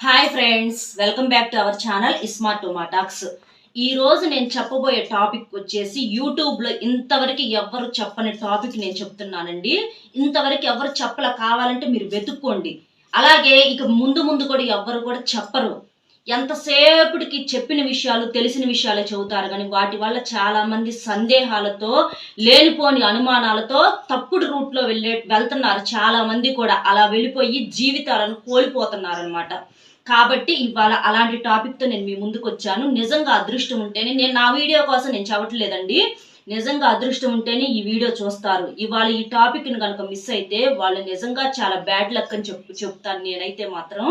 Hi friends welcome back to our channel iSmart talks ఈ రోజు నేను చెప్పబోయే టాపిక్ వచ్చేసి యూట్యూబ్లో ఇంతవరకు ఎవ్వరు చెప్పని టాపిక్ నేను చెప్తున్నానండి. ఇంతవరకు ఎవరు చెప్పల కావాలంటే మీరు వెతుక్కోండి. అలాగే ఇక ముందు ముందు కూడా ఎవ్వరు కూడా చెప్పరు. ఎంతసేపటికి చెప్పిన విషయాలు తెలిసిన విషయాలు చెబుతారు. కానీ వాటి వల్ల చాలామంది సందేహాలతో లేనిపోని అనుమానాలతో తప్పుడు రూట్లో వెళ్ళే వెళ్తున్నారు. చాలా మంది కూడా అలా వెళ్ళిపోయి జీవితాలను కోల్పోతున్నారు అనమాట కాబట్టి ఇవాళ అలాంటి టాపిక్తో నేను మీ ముందుకు వచ్చాను నిజంగా అదృష్టం ఉంటేనే నేను నా వీడియో కోసం నేను చెప్పట్లేదండి. నిజంగా అదృష్టం ఉంటేనే ఈ వీడియో చూస్తారు. ఇవాళ ఈ టాపిక్ని కనుక మిస్ అయితే వాళ్ళు నిజంగా చాలా బ్యాడ్ లక్ అని చెప్పు చెప్తాను నేనైతే మాత్రం.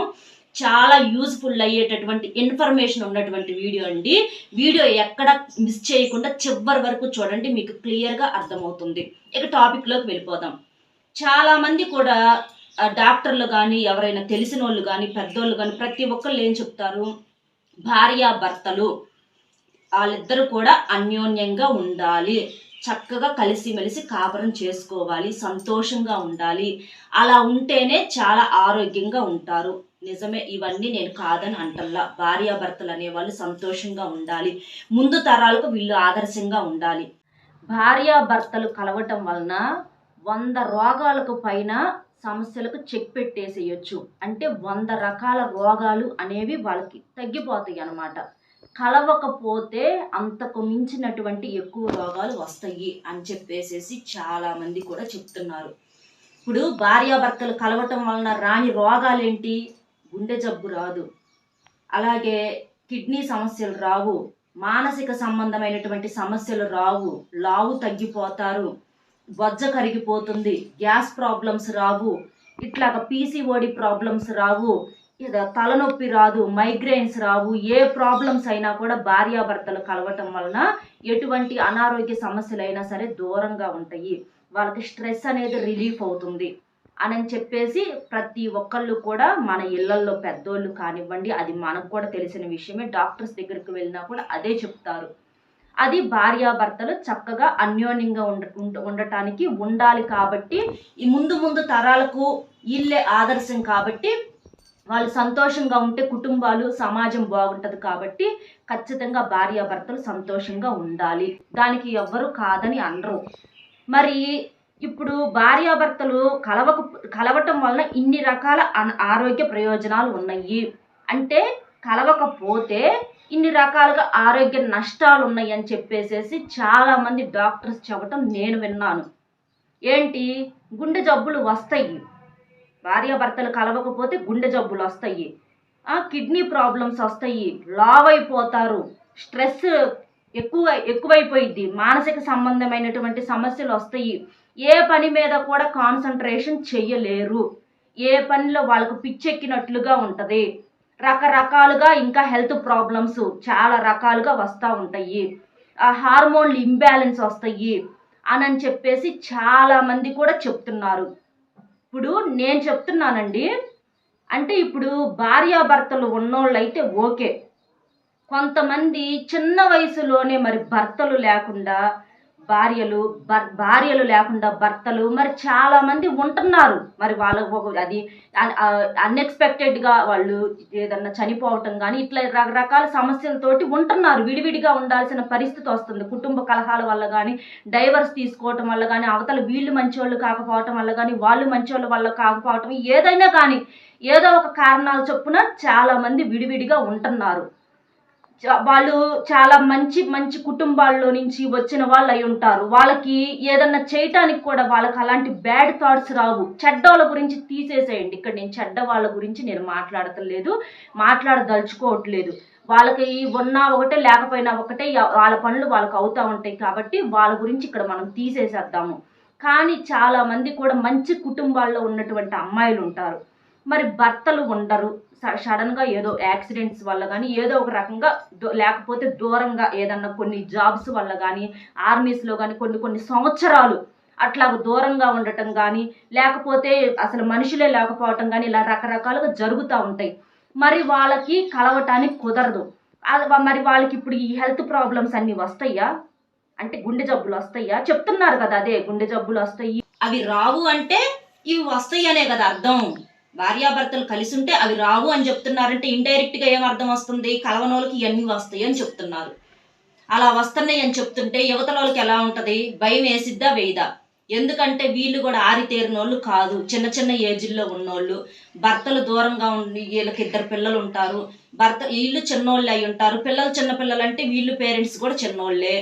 చాలా యూజ్ఫుల్ అయ్యేటటువంటి ఇన్ఫర్మేషన్ ఉన్నటువంటి వీడియో అండి. వీడియో ఎక్కడ మిస్ చేయకుండా చివరి వరకు చూడండి మీకు క్లియర్గా అర్థమవుతుంది. ఇక టాపిక్లోకి వెళ్ళిపోదాం. చాలామంది కూడా డాక్టర్లు కానీ ఎవరైనా తెలిసిన వాళ్ళు కానీ పెద్దోళ్ళు కానీ ప్రతి ఒక్కళ్ళు ఏం చెప్తారు? భార్యాభర్తలు వాళ్ళిద్దరూ కూడా అన్యోన్యంగా ఉండాలి. చక్కగా కలిసిమెలిసి కాపురం చేసుకోవాలి. సంతోషంగా ఉండాలి. అలా ఉంటేనే చాలా ఆరోగ్యంగా ఉంటారు. నిజమే ఇవన్నీ నేను కాదని అంటల్లా. భార్యాభర్తలు అనేవాళ్ళు సంతోషంగా ఉండాలి. ముందు తరాలకు వీళ్ళు ఆదర్శంగా ఉండాలి. భార్యాభర్తలు కలవటం వలన వంద రోగాలకు పైన సమస్యలకు చెక్ పెట్టేసేయచ్చు. అంటే వంద రకాల రోగాలు అనేవి వాళ్ళకి తగ్గిపోతాయి అన్నమాట. కలవకపోతే అంతకు మించినటువంటి ఎక్కువ రోగాలు వస్తాయి అని చెప్పేసేసి చాలామంది కూడా చెప్తున్నారు. ఇప్పుడు భార్యాభర్తలు కలవటం వలన రాని రోగాలేంటి? గుండె జబ్బు రాదు. అలాగే కిడ్నీ సమస్యలు రావు. మానసిక సంబంధమైనటువంటి సమస్యలు రావు. లావు తగ్గిపోతారు. బొజ్జ కరిగిపోతుంది. గ్యాస్ ప్రాబ్లమ్స్ రావు. ఇట్లాగ పీసీఓడి ప్రాబ్లమ్స్ రావు. ఇక తలనొప్పి రాదు మైగ్రేన్స్ రావు. ఏ ప్రాబ్లమ్స్ అయినా కూడా భార్యాభర్తలు కలవటం వలన ఎటువంటి అనారోగ్య సమస్యలైనా సరే దూరంగా ఉంటాయి. వాళ్ళకి స్ట్రెస్ అనేది రిలీఫ్ అవుతుంది. అని చెప్పేసి ప్రతి ఒక్కళ్ళు కూడా మన ఇళ్ళల్లో పెద్దోళ్ళు కానివ్వండి అది మనకు కూడా తెలిసిన విషయమే. డాక్టర్స్ దగ్గరికి వెళ్ళినా కూడా అదే చెప్తారు. అది భార్యాభర్తలు చక్కగా అన్యోన్యంగా ఉండ ఉండటానికి ఉండాలి కాబట్టి ఈ ముందు ముందు తరాలకు ఇల్లే ఆదర్శం కాబట్టి వాళ్ళు సంతోషంగా ఉంటే కుటుంబాలు సమాజం బాగుంటుంది కాబట్టి ఖచ్చితంగా భార్యాభర్తలు సంతోషంగా ఉండాలి. దానికి ఎవ్వరు కాదని అనరు. మరి ఇప్పుడు భార్యాభర్తలు కలవక కలవటం వలన ఇన్ని రకాల అన- ఆరోగ్య ప్రయోజనాలు ఉన్నాయి. అంటే కలవకపోతే ఇన్ని రకాలుగా ఆరోగ్య నష్టాలు ఉన్నాయి అని చెప్పేసేసి చాలామంది డాక్టర్స్ చెప్పటం నేను విన్నాను. ఏంటి? గుండె జబ్బులు వస్తాయి. భార్యాభర్తలు కలవకపోతే గుండె జబ్బులు వస్తాయి. కిడ్నీ ప్రాబ్లమ్స్ వస్తాయి. లావ్ అయిపోతారు స్ట్రెస్ ఎక్కువ ఎక్కువైపోయింది మానసిక సంబంధమైనటువంటి సమస్యలు వస్తాయి. ఏ పని మీద కూడా కాన్సన్ట్రేషన్ చెయ్యలేరు. ఏ పనిలో వాళ్ళకు పిచ్చెక్కినట్లుగా ఉంటుంది. రకరకాలుగా ఇంకా హెల్త్ ప్రాబ్లమ్స్ చాలా రకాలుగా వస్తూ ఉంటాయి. ఆ హార్మోన్లు ఇంబ్యాలెన్స్ వస్తాయి అని చెప్పేసి చాలామంది కూడా చెప్తున్నారు. ఇప్పుడు నేను చెప్తున్నానండి. అంటే ఇప్పుడు భార్యాభర్తలు ఉన్నోళ్ళు అయితే ఓకే. కొంతమంది చిన్న వయసులోనే మరి భర్తలు లేకుండా భార్యలు భర్ భార్యలు లేకుండా భర్తలు మరి చాలా మంది ఉంటున్నారు. మరి వాళ్ళకు ఒక అది అన్ఎక్స్పెక్టెడ్గా వాళ్ళు ఏదన్నా చనిపోవటం కానీ ఇట్లా రకరకాల సమస్యలతోటి ఉంటున్నారు. విడివిడిగా ఉండాల్సిన పరిస్థితి వస్తుంది. కుటుంబ కలహాల వల్ల కానీ డైవర్స్ తీసుకోవటం వల్ల కానీ అవతల వీళ్ళు మంచోళ్ళు కాకపోవటం వల్ల కానీ వాళ్ళు మంచోళ్ళ వల్ల కాకపోవటం ఏదైనా కానీ ఏదో ఒక కారణాల చొప్పున చాలా మంది విడివిడిగా ఉంటున్నారు. వాళ్ళు చాలా మంచి మంచి కుటుంబాల్లో నుంచి వచ్చిన వాళ్ళు అయి ఉంటారు. వాళ్ళకి ఏదన్నా చేయటానికి కూడా వాళ్ళకి అలాంటి బ్యాడ్ థాట్స్ రావు. చెడ్డోళ్ళ గురించి తీసేసేయండి. ఇక్కడ నేను చెడ్డ వాళ్ళ గురించి నేను మాట్లాడతలేదు మాట్లాడదలుచుకోవట్లేదు. వాళ్ళకి ఉన్నా ఒకటే లేకపోయినా ఒకటే వాళ్ళ పనులు వాళ్ళకి అవుతూ ఉంటాయి కాబట్టి వాళ్ళ గురించి ఇక్కడ మనం తీసేసేద్దాము. కానీ చాలామంది కూడా మంచి కుటుంబాల్లో ఉన్నటువంటి అమ్మాయిలు ఉంటారు. మరి భర్తలు ఉండరు. స- సడన్గా ఏదో యాక్సిడెంట్స్ వల్ల కానీ ఏదో ఒక రకంగా దూ- లేకపోతే దూరంగా ఏదన్నా కొన్ని జాబ్స్ వల్ల కానీ ఆర్మీస్లో కానీ కొన్ని కొన్ని సంవత్సరాలు అట్లా దూరంగా ఉండటం కానీ లేకపోతే అసలు మనుషులే లేకపోవటం కానీ ఇలా రకరకాలుగా జరుగుతూ ఉంటాయి. మరి వాళ్ళకి కలవటానికి కుదరదు. మరి వాళ్ళకి ఇప్పుడు ఈ హెల్త్ ప్రాబ్లమ్స్ అన్నీ వస్తాయా? అంటే గుండె జబ్బులు వస్తాయా? చెప్తున్నారు కదా అదే గుండె జబ్బులు వస్తాయి. అవి రావు అంటే ఇవి వస్తాయి అనే కదా అర్థం. భార్యాభర్తలు కలిసి ఉంటే అవి రావు అని చెప్తున్నారంటే ఇండైరెక్ట్గా ఏం అర్థం వస్తుంది? కలవనోళ్ళకి ఇవన్నీ వస్తాయి అని చెప్తున్నారు. అలా వస్తున్నాయి అని చెప్తుంటే యువతల వాళ్ళకి ఎలా ఉంటది? భయం వేసిద్దా? వేయదా? ఎందుకంటే వీళ్ళు కూడా ఆరితేరినోళ్ళు కాదు. చిన్న చిన్న ఏజ్ల్లో ఉన్నోళ్ళు. భర్తలు దూరంగా ఉండి వీళ్ళకి ఇద్దరు పిల్లలు ఉంటారు. భర్త వీళ్ళు చిన్నోళ్ళు అయి ఉంటారు. పిల్లలు చిన్న పిల్లలు అంటే వీళ్ళు పేరెంట్స్ కూడా చిన్నోళ్ళే.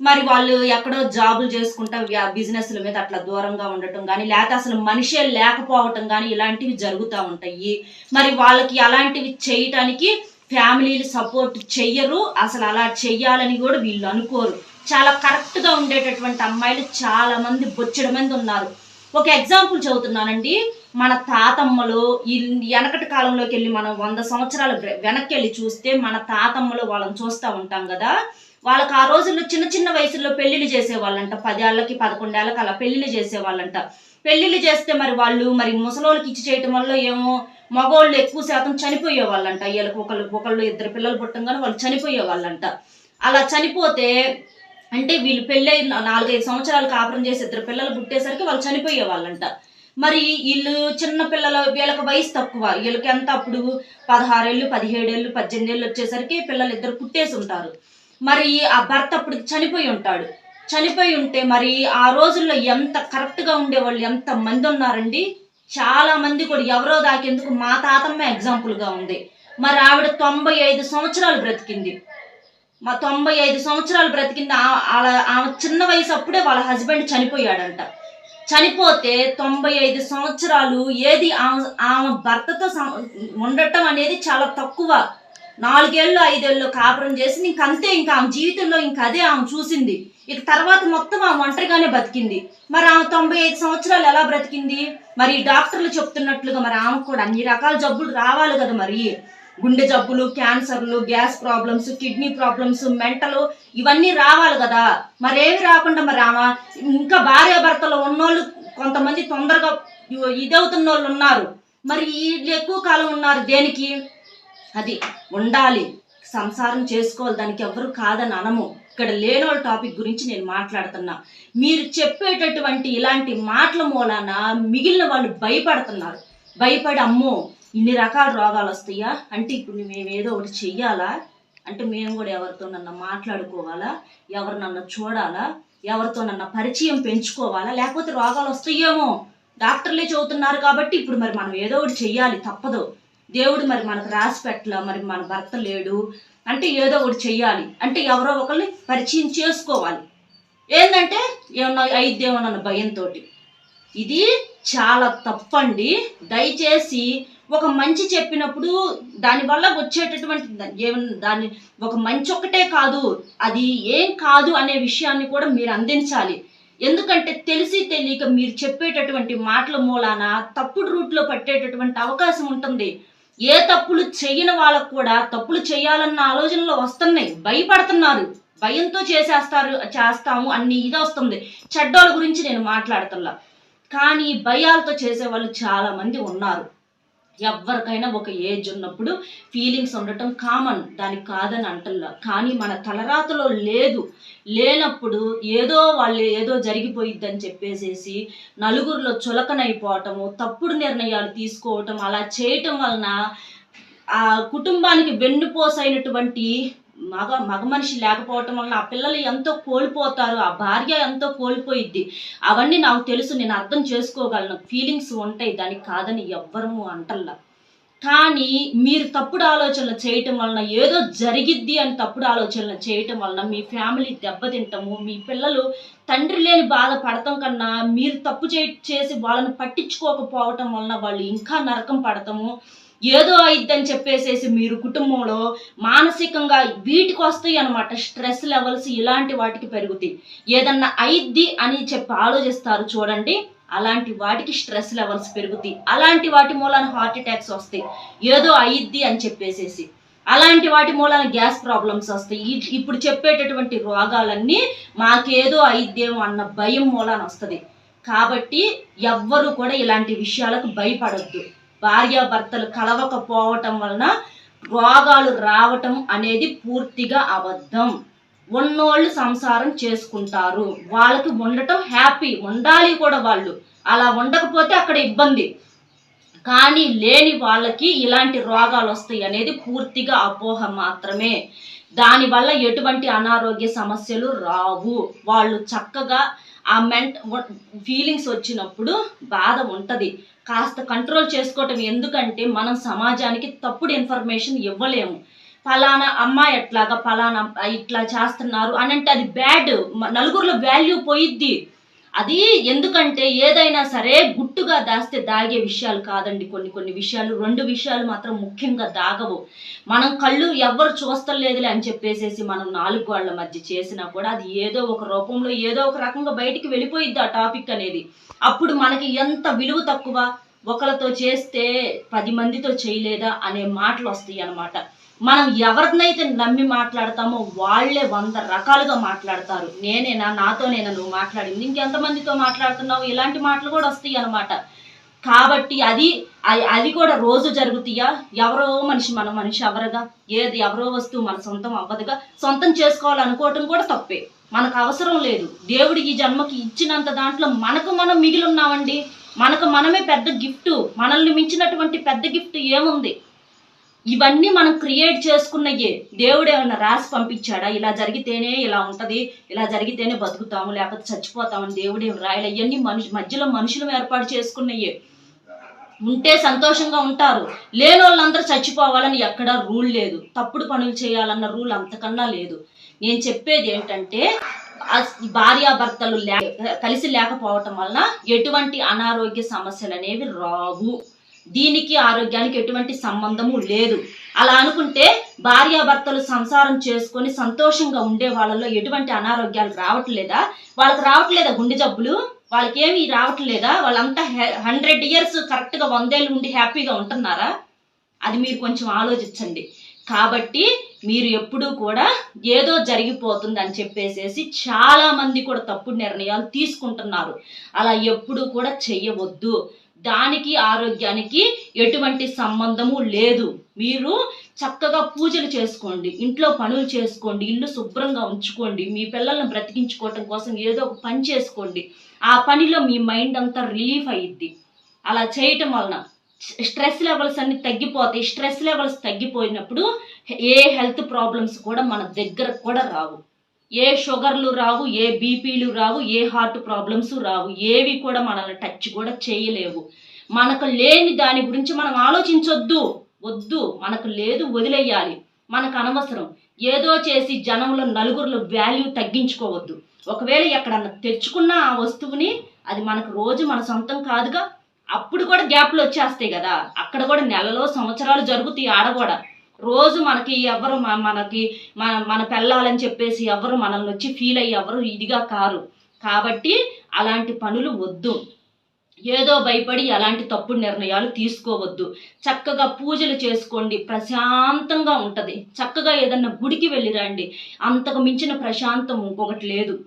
మరి వాళ్ళు ఎక్కడో జాబులు చేసుకుంటా బిజినెస్ల మీద అట్లా దూరంగా ఉండటం కానీ లేకపోతే అసలు మనిషే లేకపోవటం కానీ ఇలాంటివి జరుగుతూ ఉంటాయి. మరి వాళ్ళకి అలాంటివి చేయటానికి ఫ్యామిలీలు సపోర్ట్ చెయ్యరు. అసలు అలా చెయ్యాలని కూడా వీళ్ళు అనుకోరు. చాలా కరెక్ట్గా ఉండేటటువంటి అమ్మాయిలు చాలా మంది బొచ్చడి మంది ఉన్నారు. ఒక ఎగ్జాంపుల్ చదువుతున్నానండి. మన తాతమ్మలు వెనకటి కాలంలోకి వెళ్ళి మనం వంద సంవత్సరాలు వెనక్కి వెళ్ళి చూస్తే మన తాతమ్మలు వాళ్ళని చూస్తూ ఉంటాం కదా. వాళ్ళకి ఆ రోజుల్లో చిన్న చిన్న వయసులో పెళ్ళిళ్ళు చేసేవాళ్ళంట. పదేళ్ళకి పదకొండేళ్ళకి అలా పెళ్ళిళ్ళు చేసేవాళ్ళంట. పెళ్ళిళ్ళు చేస్తే మరి వాళ్ళు మరి ముసలోళ్ళకి ఇచ్చి చేయటం వల్ల ఏమో మగవాళ్ళు ఎక్కువ శాతం చనిపోయే వాళ్ళంట వీళ్ళకి ఒకళ్ళు ఒకళ్ళు ఇద్దరు పిల్లలు పుట్టంగానే వాళ్ళు చనిపోయే వాళ్ళంట అలా చనిపోతే అంటే వీళ్ళు పెళ్ళై నాలుగైదు సంవత్సరాలు కాపురం చేసి ఇద్దరు పిల్లలు పుట్టేసరికి వాళ్ళు చనిపోయే వాళ్ళంట మరి వీళ్ళు చిన్న పిల్లల వీళ్ళకి వయసు తక్కువ. వీళ్ళకి ఎంత అప్పుడు? పదహారేళ్ళు పదిహేడేళ్ళు పద్దెనిమిది ఏళ్ళు వచ్చేసరికి పిల్లలు ఇద్దరు పుట్టేసి ఉంటారు మరి ఆ భర్త అప్పుడు చనిపోయి ఉంటాడు. చనిపోయి ఉంటే మరి ఆ రోజుల్లో ఎంత కరెక్ట్గా ఉండేవాళ్ళు ఎంత మంది ఉన్నారండి? చాలా మంది కూడా ఎవరో దాకేందుకు మా తాతమ్మ ఎగ్జాంపుల్గా ఉంది. మరి ఆవిడ తొంభై ఐదు సంవత్సరాలు బ్రతికింది. మా తొంభై ఐదు సంవత్సరాలు బ్రతికింది. ఆ- ఆమె చిన్న వయసు అప్పుడే వాళ్ళ హస్బెండ్ చనిపోయాడంట. చనిపోతే తొంభై ఐదు సంవత్సరాలు ఏది ఆమె ఆమె భర్తతో సం- ఉండటం అనేది చాలా తక్కువ. నాలుగేళ్ళు ఐదేళ్ళు కాపురం చేసి ఇంక అంతే ఇంకా ఆమె జీవితంలో ఇంకా అదే ఆమె చూసింది. ఇక తర్వాత మొత్తం ఆమె ఒంటరిగానే బతికింది. మరి ఆమె తొంభై ఐదు సంవత్సరాలు ఎలా బ్రతికింది? మరి డాక్టర్లు చెప్తున్నట్లుగా మరి ఆమెకు కూడా అన్ని రకాల జబ్బులు రావాలి కదా మరి. గుండె జబ్బులు క్యాన్సర్లు gas problems kidney problems mental ఇవన్నీ రావాలి కదా. మరేమి రాకుండా మరి ఆమె ఇంకా భార్యాభర్తలో ఉన్నోళ్ళు కొంతమంది తొందరగా ఇదవుతున్న వాళ్ళు ఉన్నారు. మరి వీళ్ళు ఎక్కువ కాలం ఉన్నారు దేనికి? అది ఉండాలి. సంసారం చేసుకోవాలి. దానికి ఎవరు కాదని అనము. ఇక్కడ లేని టాపిక్ గురించి నేను మాట్లాడుతున్నా. మీరు చెప్పేటటువంటి ఇలాంటి మాటల మూలాన మిగిలిన వాళ్ళు భయపడుతున్నారు. భయపడి అమ్మో ఇన్ని రకాల రోగాలు వస్తాయా? అంటే ఇప్పుడు మేము ఏదో ఒకటి చెయ్యాలా? అంటే మేము కూడా ఎవరితో నన్ను మాట్లాడుకోవాలా? ఎవరు నన్ను చూడాలా? ఎవరితో నన్ను పరిచయం పెంచుకోవాలా? లేకపోతే రోగాలు వస్తాయేమో. డాక్టర్లే చెబుతున్నారు కాబట్టి ఇప్పుడు మరి మనం ఏదో ఒకటి చెయ్యాలి. తప్పదు. దేవుడు మరి మనకు రాసి పెట్టలా మరి మన భర్త లేడు అంటే ఏదో ఒకటి చెయ్యాలి. అంటే ఎవరో ఒకరిని పరిచయం చేసుకోవాలి. ఏంటంటే ఏమన్నా అయిద్దేమోనన్న భయంతో ఇది చాలా తప్పండి. దయచేసి ఒక మంచి చెప్పినప్పుడు దానివల్ల వచ్చేటటువంటి దాన్ని దాని ఒక మంచి ఒక్కటే కాదు. అది ఏం కాదు అనే విషయాన్ని కూడా మీరు అందించాలి. ఎందుకంటే తెలిసి తెలియక మీరు చెప్పేటటువంటి మాటల మూలాన తప్పుడు రూట్లో పట్టేటటువంటి అవకాశం ఉంటుంది. ఏ తప్పులు చేయని వాళ్ళకు కూడా తప్పులు చేయాలన్న ఆలోచనలు వస్తున్నాయి. భయపడుతున్నారు. భయంతో చేసేస్తారు చేస్తాము అన్ని ఇది వస్తుంది. చెడ్డోళ్ళ గురించి నేను మాట్లాడుతున్నా. కానీ భయాలతో చేసే వాళ్ళు చాలా మంది ఉన్నారు. ఎవరికైనా ఒక ఏజ్ ఉన్నప్పుడు ఫీలింగ్స్ ఉండటం కామన్ దానికి కాదని అంటల్లా. కానీ మన తలరాతలో లేదు. లేనప్పుడు ఏదో వాళ్ళు ఏదో జరిగిపోయిద్దని చెప్పేసేసి నలుగురిలో చులకనైపోవటము తప్పుడు నిర్ణయాలు తీసుకోవటం అలా చేయటం వలన ఆ కుటుంబానికి వెన్నుపోసైనటువంటి మగ మగ మనిషి లేకపోవటం వలన ఆ పిల్లలు ఎంతో కోల్పోతారు ఆ భార్య ఎంతో కోల్పోయిద్ది. అవన్నీ నాకు తెలుసు నేను అర్థం చేసుకోగలను. ఫీలింగ్స్ ఉంటాయి దానికి కాదని ఎవ్వరము అంటల్లా. కానీ మీరు తప్పుడు ఆలోచనలు చేయటం వలన ఏదో జరిగిద్ది అని తప్పుడు ఆలోచనలు చేయటం వలన మీ ఫ్యామిలీ దెబ్బతింటము మీ పిల్లలు తండ్రి లేని బాధ పడటం కన్నా మీరు తప్పు చే చేసి వాళ్ళని పట్టించుకోకపోవటం వలన వాళ్ళు ఇంకా నరకం పడటము ఏదో అయిద్దని చెప్పేసేసి మీరు కుటుంబంలో మానసికంగా వీటికి వస్తాయి అనమాట స్ట్రెస్ లెవెల్స్ ఇలాంటి వాటికి పెరుగుతాయి. ఏదన్నా అయిద్ది అని చెప్పి ఆలోచిస్తారు చూడండి. అలాంటి వాటికి స్ట్రెస్ లెవెల్స్ పెరుగుతాయి. అలాంటి వాటి మూలాన హార్ట్ అటాక్స్ వస్తాయి. ఏదో అయిద్ది అని చెప్పేసేసి. అలాంటి వాటి మూలాన గ్యాస్ ప్రాబ్లమ్స్ వస్తాయి. ఇప్పుడు చెప్పేటటువంటి రోగాలన్నీ మాకేదో అయిద్దేమో అన్న భయం మూలాన వస్తుంది. కాబట్టి ఎవ్వరు కూడా ఇలాంటి విషయాలకు భయపడద్దు. భార్యాభర్తలు కలవకపోవటం వలన రోగాలు రావటం అనేది పూర్తిగా అబద్ధం. ఉన్నోళ్ళు సంసారం చేసుకుంటారు. వాళ్ళకి ఉండటం హ్యాపీ. ఉండాలి కూడా వాళ్ళు. అలా ఉండకపోతే అక్కడ ఇబ్బంది. కానీ లేని వాళ్ళకి ఇలాంటి రోగాలు వస్తాయి అనేది పూర్తిగా అపోహ మాత్రమే. దానివల్ల ఎటువంటి అనారోగ్య సమస్యలు రావు. వాళ్ళు చక్కగా ఆ మెంట్ ఫీలింగ్స్ వచ్చినప్పుడు బాధ ఉంటుంది. కాస్త కంట్రోల్ చేసుకోవటం ఎందుకంటే మనం సమాజానికి తప్పుడు ఇన్ఫర్మేషన్ ఇవ్వలేము. ఫలానా అమ్మాయి ఎట్లాగా ఫలానా ఇట్లా చేస్తున్నారు అని అంటే అది బ్యాడ్ నలుగురిలో వాల్యూ పోయిద్ది. అది ఎందుకంటే ఏదైనా సరే గుట్టుగా దాస్తే దాగే విషయాలు కాదండి కొన్ని కొన్ని విషయాలు. రెండు విషయాలు మాత్రం ముఖ్యంగా దాగవు. మనం కళ్ళు ఎవ్వరు చూస్తలేదులే అని చెప్పేసేసి మనం నాలుగు వాళ్ళ మధ్య చేసినా కూడా అది ఏదో ఒక రూపంలో ఏదో ఒక రకంగా బయటికి వెళ్ళిపోయిద్ది ఆ టాపిక్ అనేది. అప్పుడు మనకి ఎంత విలువ తక్కువ? ఒకరితో చేస్తే పది మందితో చేయలేదా అనే మాటలు వస్తాయి అన్నమాట. మనం ఎవరినైతే నమ్మి మాట్లాడతామో వాళ్ళే వంద రకాలుగా మాట్లాడతారు. నేనేనా నాతోనేనా నువ్వు మాట్లాడింది? ఇంకెంతమందితో మాట్లాడుతున్నావు? ఇలాంటి మాటలు కూడా వస్తాయి అనమాట కాబట్టి అది అది కూడా రోజు జరుగుతాయా? ఎవరో మనిషి మన మనిషి ఎవరుగా ఏది ఎవరో వస్తువు మన సొంతం అవ్వదుగా? సొంతం చేసుకోవాలనుకోవటం కూడా తప్పే. మనకు అవసరం లేదు. దేవుడు ఈ జన్మకి ఇచ్చినంత దాంట్లో మనకు మనం మిగిలి ఉన్నామండి. మనకు మనమే పెద్ద గిఫ్ట్ మనల్ని మించినటువంటి పెద్ద గిఫ్ట్ ఏముంది? ఇవన్నీ మనం క్రియేట్ చేసుకున్నయే. దేవుడు ఏమన్నా రాసి పంపించాడా? ఇలా జరిగితేనే ఇలా ఉంటుంది ఇలా జరిగితేనే బతుకుతాము లేకపోతే చచ్చిపోతామని దేవుడు ఏం రాయలే? ఇవన్నీ మనిషి మధ్యలో మనుషులు ఏర్పాటు చేసుకున్నయే. ఉంటే సంతోషంగా ఉంటారు. లేని వాళ్ళందరూ చచ్చిపోవాలని ఎక్కడా రూల్ లేదు. తప్పుడు పనులు చేయాలన్న రూల్ అంతకన్నా లేదు. నేను చెప్పేది ఏంటంటే భార్యాభర్తలు లే కలిసి లేకపోవటం వలన ఎటువంటి అనారోగ్య సమస్యలు అనేవి రావు. దీనికి ఆరోగ్యానికి ఎటువంటి సంబంధము లేదు. అలా అనుకుంటే భార్యాభర్తలు సంసారం చేసుకొని సంతోషంగా ఉండే వాళ్ళలో ఎటువంటి అనారోగ్యాలు రావట్లేదా? వాళ్ళకి రావట్లేదా గుండె జబ్బులు? వాళ్ళకి ఏమి రావట్లేదా? వాళ్ళంతా హండ్రెడ్ ఇయర్స్ కరెక్ట్గా వందేళ్ళు ఉండి హ్యాపీగా ఉంటున్నారా? అది మీరు కొంచెం ఆలోచించండి. కాబట్టి మీరు ఎప్పుడూ కూడా ఏదో జరిగిపోతుంది అని చెప్పేసేసి చాలా మంది కూడా తప్పుడు నిర్ణయాలు తీసుకుంటున్నారు. అలా ఎప్పుడూ కూడా చెయ్యవద్దు. దానికి ఆరోగ్యానికి ఎటువంటి సంబంధము లేదు. మీరు చక్కగా పూజలు చేసుకోండి ఇంట్లో పనులు చేసుకోండి ఇల్లు శుభ్రంగా ఉంచుకోండి మీ పిల్లల్ని బ్రతికించుకోవటం కోసం ఏదో ఒక పని చేసుకోండి. ఆ పనిలో మీ మైండ్ అంతా రిలీఫ్ అయ్యిద్ది అలా చేయటం వలన స్ట్రెస్ లెవెల్స్ అన్ని తగ్గిపోతాయి. స్ట్రెస్ లెవెల్స్ తగ్గిపోయినప్పుడు ఏ హెల్త్ ప్రాబ్లమ్స్ కూడా మన దగ్గర కూడా రావు. ఏ షుగర్లు రావు ఏ బీపీలు రావు ఏ హార్ట్ ప్రాబ్లమ్స్ రావు. ఏవి కూడా మనల్ని టచ్ కూడా చేయలేవు. మనకు లేని దాని గురించి మనం ఆలోచించొద్దు. వద్దు. మనకు లేదు వదిలేయాలి. మనకు అనవసరం. ఏదో చేసి జనంలో నలుగురిలో వాల్యూ తగ్గించుకోవద్దు. ఒకవేళ ఎక్కడన్నా తెచ్చుకున్న ఆ వస్తువుని అది మనకు రోజు మన సొంతం కాదుగా అప్పుడు కూడా గ్యాప్లు వచ్చేస్తాయి కదా. అక్కడ కూడా నెలలో సంవత్సరాలు జరుగుతాయి ఆడ కూడా. రోజు మనకి ఎవరు మనకి మన మన పెళ్ళాలని చెప్పేసి ఎవరు మనల్ని వచ్చి ఫీల్ అయ్యి ఎవరు ఇదిగా కారు. కాబట్టి అలాంటి పనులు వద్దు. ఏదో భయపడి అలాంటి తప్పుడు నిర్ణయాలు తీసుకోవద్దు. చక్కగా పూజలు చేసుకోండి. ప్రశాంతంగా ఉంటుంది. చక్కగా ఏదన్నా గుడికి వెళ్ళి రండి. అంతకు మించిన ప్రశాంతం ఇంకొకటి లేదు.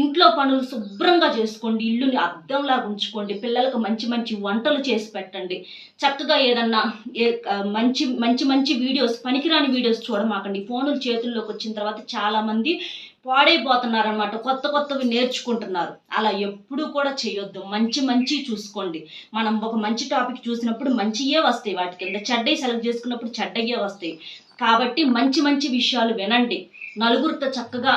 ఇంట్లో పనులు శుభ్రంగా చేసుకోండి ఇల్లుని అద్దంలాగా ఉంచుకోండి పిల్లలకు మంచి మంచి వంటలు చేసి పెట్టండి. చక్కగా ఏదన్నా ఏ మంచి మంచి మంచి వీడియోస్ పనికిరాని వీడియోస్ చూడమాకండి. ఫోనులు చేతుల్లోకి వచ్చిన తర్వాత చాలామంది పాడైపోతున్నారనమాట కొత్త కొత్తవి నేర్చుకుంటున్నారు. అలా ఎప్పుడూ కూడా చేయొద్దు. మంచి మంచి చూసుకోండి. మనం ఒక మంచి టాపిక్ చూసినప్పుడు మంచియే వస్తాయి వాటి కింద. చెడ్డయి సెలెక్ట్ చేసుకున్నప్పుడు చెడ్డయ్యే వస్తాయి. కాబట్టి మంచి మంచి విషయాలు వినండి. నలుగురితో చక్కగా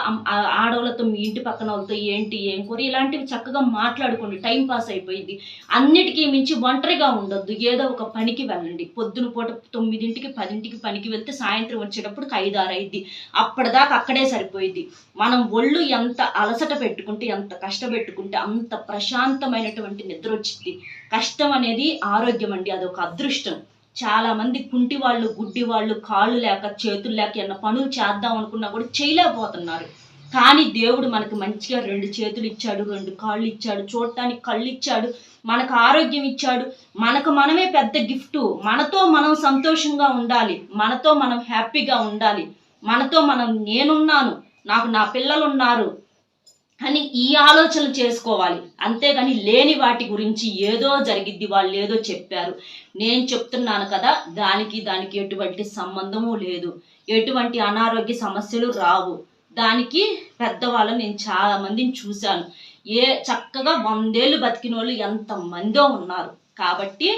ఆడవాళ్ళతో మీ ఇంటి పక్కన వాళ్ళతో ఏంటి ఏం కూర ఇలాంటివి చక్కగా మాట్లాడుకోండి. టైం పాస్ అయిపోయింది. అన్నిటికీ మించి ఒంటరిగా ఉండొద్దు. ఏదో ఒక పనికి వెళ్ళండి. పొద్దున పూట తొమ్మిదింటికి పదింటికి పనికి వెళ్తే సాయంత్రం వచ్చేటప్పుడు ఐదు ఆరు అయింది అప్పటిదాకా అక్కడే సరిపోయింది మనం ఒళ్ళు ఎంత అలసట పెట్టుకుంటే ఎంత కష్టపెట్టుకుంటే అంత ప్రశాంతమైనటువంటి నిద్ర వచ్చింది కష్టం అనేది ఆరోగ్యం అండి. అదొక అదృష్టం. చాలా మంది కుంటి వాళ్ళు గుడ్డి వాళ్ళు కాళ్ళు లేక చేతులు లేక ఏమైనా పనులు చేద్దాం అనుకున్నా కూడా చేయలేకపోతున్నారు. కానీ దేవుడు మనకు మంచిగా రెండు చేతులు ఇచ్చాడు రెండు కాళ్ళు ఇచ్చాడు చూడటానికి కళ్ళు ఇచ్చాడు మనకు ఆరోగ్యం ఇచ్చాడు. మనకు మనమే పెద్ద గిఫ్ట్. మనతో మనం సంతోషంగా ఉండాలి. మనతో మనం హ్యాపీగా ఉండాలి. మనతో మనం నేనున్నాను. నాకు నా పిల్లలు ఉన్నారు అని ఈ ఆలోచనలు చేసుకోవాలి. అంతేగాని లేని వాటి గురించి ఏదో జరిగిద్ది వాళ్ళు ఏదో చెప్పారు. నేను చెప్తున్నాను కదా దానికి దానికి ఎటువంటి సంబంధము లేదు. ఎటువంటి అనారోగ్య సమస్యలు రావు. దానికి పెద్దవాళ్ళు నేను చాలా మందిని చూశాను. ఏ చక్కగా వందేళ్ళు బతికిన వాళ్ళు ఎంతమందో ఉన్నారు. కాబట్టి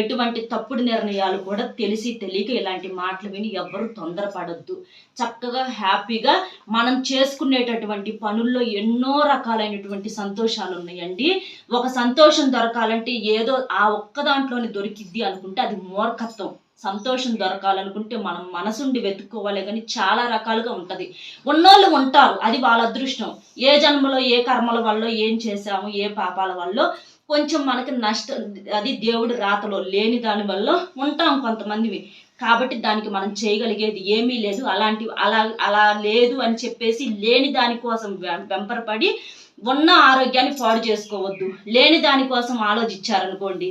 ఎటువంటి తప్పుడు నిర్ణయాలు కూడా తెలిసి తెలియక ఇలాంటి మాటలు విని ఎవ్వరూ తొందరపడద్దు. చక్కగా హ్యాపీగా మనం చేసుకునేటటువంటి పనుల్లో ఎన్నో రకాలైనటువంటి సంతోషాలు ఉన్నాయండి. ఒక సంతోషం దొరకాలంటే ఏదో ఆ ఒక్క దాంట్లోనే దొరికిద్ది అనుకుంటే అది మూర్ఖత్వం. సంతోషం దొరకాలనుకుంటే మనం మనసుండి వెతుక్కోవాలి కానీ చాలా రకాలుగా ఉంటుంది. ఉన్నోళ్ళు ఉంటారు అది వాళ్ళ అదృష్టం. ఏ జన్మలో ఏ కర్మల వల్ల ఏం చేశాము ఏ పాపాల వల్ల కొంచెం మనకి నష్టం అది దేవుడి రాతలో లేని దాని వల్ల ఉంటాం కొంతమందివి. కాబట్టి దానికి మనం చేయగలిగేది ఏమీ లేదు. అలాంటి అలా అలా లేదు అని చెప్పేసి లేని దానికోసం వెంపరపడి ఉన్న ఆరోగ్యాన్ని పాడు చేసుకోవద్దు. లేని దానికోసం ఆలోచించారనుకోండి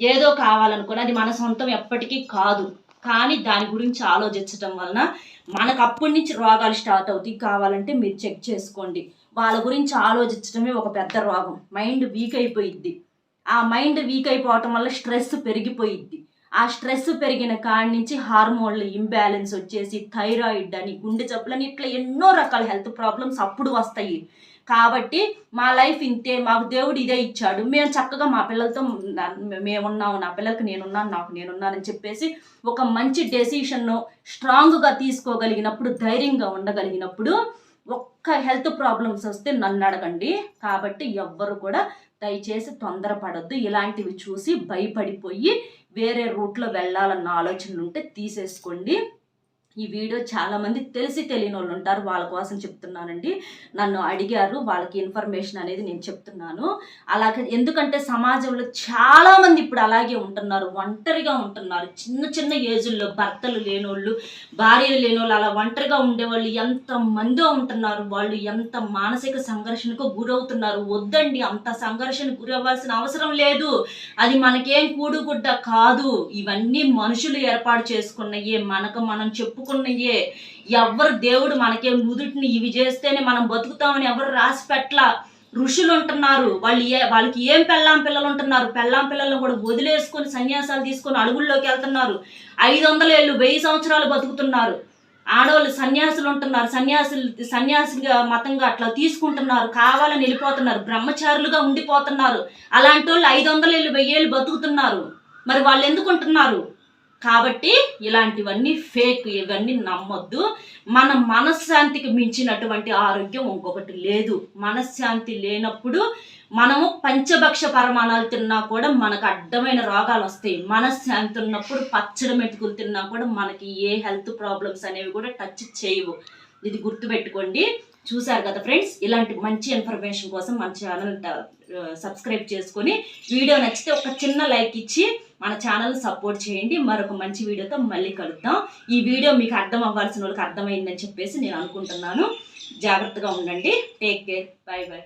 ఏదో కావాలనుకుని అది మన సొంతం ఎప్పటికీ కాదు. కానీ దాని గురించి ఆలోచించటం వలన మనకు అప్పటి నుంచి రోగాలు స్టార్ట్ అవుతాయి. కావాలంటే మీరు చెక్ చేసుకోండి. వాళ్ళ గురించి ఆలోచించడమే ఒక పెద్ద రోగం. మైండ్ వీక్ అయిపోయిద్ది. ఆ మైండ్ వీక్ అయిపోవటం వల్ల స్ట్రెస్ పెరిగిపోయిద్ది. ఆ స్ట్రెస్ పెరిగిన కాడి నుంచి హార్మోన్లు ఇంబ్యాలెన్స్ వచ్చేసి థైరాయిడ్ అని గుండె జబ్బులని ఇట్లా ఎన్నో రకాల హెల్త్ ప్రాబ్లమ్స్ అప్పుడు వస్తాయి. కాబట్టి మా లైఫ్ ఇంతే మాకు దేవుడు ఇదే ఇచ్చాడు. మేము చక్కగా మా పిల్లలతో మేమున్నాము నా పిల్లలకి నేనున్నాను నాకు నేనున్నానని చెప్పేసి ఒక మంచి డెసిషన్ను స్ట్రాంగ్గా తీసుకోగలిగినప్పుడు ధైర్యంగా ఉండగలిగినప్పుడు ఒక్క హెల్త్ ప్రాబ్లమ్స్ వస్తే నన్ను అడగండి. కాబట్టి ఎవ్వరు కూడా దయచేసి తొందరపడద్దు. ఇలాంటివి చూసి భయపడిపోయి వేరే రూట్లో వెళ్ళాలన్న ఆలోచనలు ఉంటే తీసేసుకోండి. ఈ వీడియో చాలామంది తెలిసి తెలియని వాళ్ళు ఉంటారు. వాళ్ళ కోసం చెప్తున్నానండి. నన్ను అడిగారు. వాళ్ళకి ఇన్ఫర్మేషన్ అనేది నేను చెప్తున్నాను. అలాగే ఎందుకంటే సమాజంలో చాలామంది ఇప్పుడు అలాగే ఉంటున్నారు. ఒంటరిగా ఉంటున్నారు. చిన్న చిన్న ఏజుల్లో భర్తలు లేనోళ్ళు భార్యలు లేనోళ్ళు అలా ఒంటరిగా ఉండేవాళ్ళు ఎంత మందో ఉంటున్నారు. వాళ్ళు ఎంత మానసిక సంఘర్షణకు గురవుతున్నారు. వద్దండి. అంత సంఘర్షణ గురవ్వాల్సిన అవసరం లేదు. అది మనకేం కూడుగుడ్డ కాదు. ఇవన్నీ మనుషులు ఏర్పాటు చేసుకున్నయే. మనకు మనం చెప్పు చెప్పుకున్నయే ఎవ్వరు దేవుడు మనకేం నుదుటిని ఇవి చేస్తేనే మనం బతుకుతామని ఎవరు రాసి పెట్టలా. ఋషులు ఉంటున్నారు వాళ్ళు ఏ వాళ్ళకి ఏం పెళ్ళాం పిల్లలు ఉంటున్నారు పెళ్ళాం పిల్లలను కూడా వదిలేసుకొని సన్యాసాలు తీసుకొని అడుగుల్లోకి వెళ్తున్నారు. ఐదు వందల ఏళ్ళు వెయ్యి సంవత్సరాలు బతుకుతున్నారు. ఆడవాళ్ళు సన్యాసులు ఉంటున్నారు సన్యాసులు సన్యాసిగా మతంగా అట్లా తీసుకుంటున్నారు. కావాలని వెళ్ళిపోతున్నారు. బ్రహ్మచారులుగా ఉండిపోతున్నారు. అలాంటి వాళ్ళు ఐదు వందల ఏళ్ళు వెయ్యేళ్ళు బతుకుతున్నారు. మరి వాళ్ళు ఎందుకు ఉంటున్నారు కాబట్టి ఇలాంటివన్నీ ఫేక్ ఇవన్నీ నమ్మొద్దు. మన మనశ్శాంతికి మించినటువంటి ఆరోగ్యం ఇంకొకటి లేదు. మనశ్శాంతి లేనప్పుడు మనము పంచభక్ష పరమాణాలు తిన్నా కూడా మనకు అడ్డమైన రోగాలు వస్తాయి. మనశ్శాంతి ఉన్నప్పుడు పచ్చడి మెతుకులు తిన్నా కూడా మనకి ఏ హెల్త్ ప్రాబ్లమ్స్ అనేవి కూడా టచ్ చేయవు. ఇది గుర్తుపెట్టుకోండి. చూశారు కదా ఫ్రెండ్స్? ఇలాంటి మంచి ఇన్ఫర్మేషన్ కోసం మన ఛానల్ సబ్స్క్రైబ్ చేసుకొని వీడియో నచ్చితే ఒక చిన్న లైక్ ఇచ్చి మన ఛానల్ సపోర్ట్ చేయండి. మరొక మంచి వీడియోతో మళ్ళీ కలుద్దాం. ఈ వీడియో మీకు అర్థం అవ్వాల్సిన వాళ్ళకి అర్థమైందని చెప్పేసి నేను అనుకుంటున్నాను. జాగ్రత్తగా ఉండండి. Take care bye bye